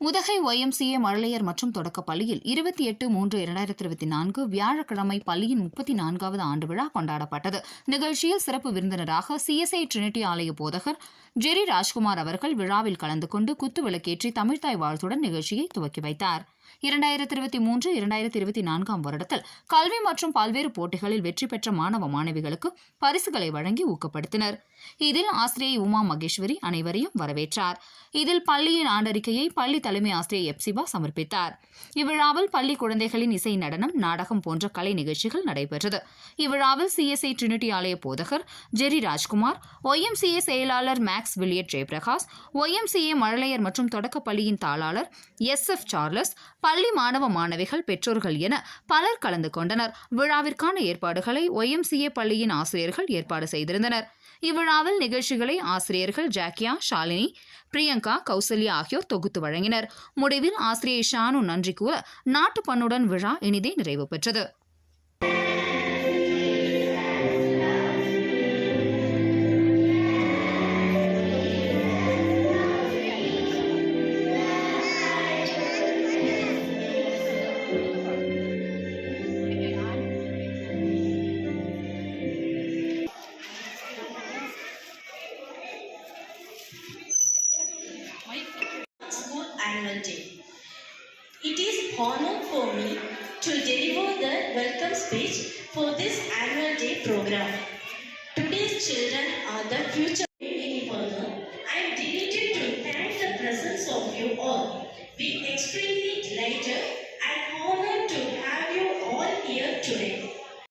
Udhagai YMCA மழலையர் மற்றும் தொடக்கப் பள்ளியில் இருபத்தி எட்டு மூன்று இரண்டாயிரத்தி இருபத்தி நான்கு வியாழக்கிழமை பள்ளியின் முப்பத்தி நான்காவது ஆண்டு விழா கொண்டாடப்பட்டது. நிகழ்ச்சியில் சிறப்பு விருந்தினராக சிஎஸ்ஐ ட்ரினிட்டி ஆலய போதகர் ஜெரி ராஜ்குமார் அவர்கள் விழாவில் கலந்து கொண்டு குத்து விளக்கேற்றி தமிழ்தாய் வாழ்த்துடன் நிகழ்ச்சியை துவக்கி வைத்தார். இரண்டாயிரத்தி இருபத்தி மூன்று இரண்டாயிரத்தி இருபத்தி நான்காம் வருடத்தில் கல்வி மற்றும் பல்வேறு போட்டிகளில் வெற்றி பெற்ற மாணவ மாணவிகளுக்கு பரிசுகளை வழங்கி ஊக்கப்படுத்தினர். இதில் ஆசிரியை உமா மகேஸ்வரி அனைவரையும் வரவேற்றார். இதில் பள்ளியின் ஆண்டறிக்கையை பள்ளி தலைமை ஆசிரியர் எப்சிபா சமர்ப்பித்தார். இவ்விழாவில் பள்ளி குழந்தைகளின் இசை நடனம் நாடகம் போன்ற கலை நிகழ்ச்சிகள் நடைபெற்றது. இவ்விழாவில் சிஎஸ்ஐ ட்ரினிட்டி ஆலய போதகர் ஜெரி ராஜ்குமார் ஒய்எம்சிஏ செயலாளர் மேக்ஸ் வில்லியட் ஜெயபிரகாஷ் ஒய்எம்சிஏ மழலையர் மற்றும் தொடக்கப் பள்ளியின் தாளாளர் எஸ் எஃப் சார்லஸ் பள்ளி மாணவ மாணவிகள் பெற்றோர்கள் என பலர் கலந்து கொண்டனர். விழாவிற்கான ஏற்பாடுகளை ஒய்எம்சிஏ பள்ளியின் ஆசிரியர்கள் ஏற்பாடு செய்திருந்தனர். இவ்விழாவில் நிகழ்ச்சிகளை ஆசிரியர்கள் ஜாக்கியா ஷாலினி பிரியங்கா கௌசல்யா ஆகியோர் தொகுத்து வழங்கினர். முடிவில் ஆசிரியை ஷானு நன்றி கூற நாட்டுப்பண்ணுடன் விழா இனிதே நிறைவு பெற்றது. It is honor for me to deliver the welcome speech for this annual day program. Today's children are the future. I am delighted to thank the presence of you all. We extremely delighted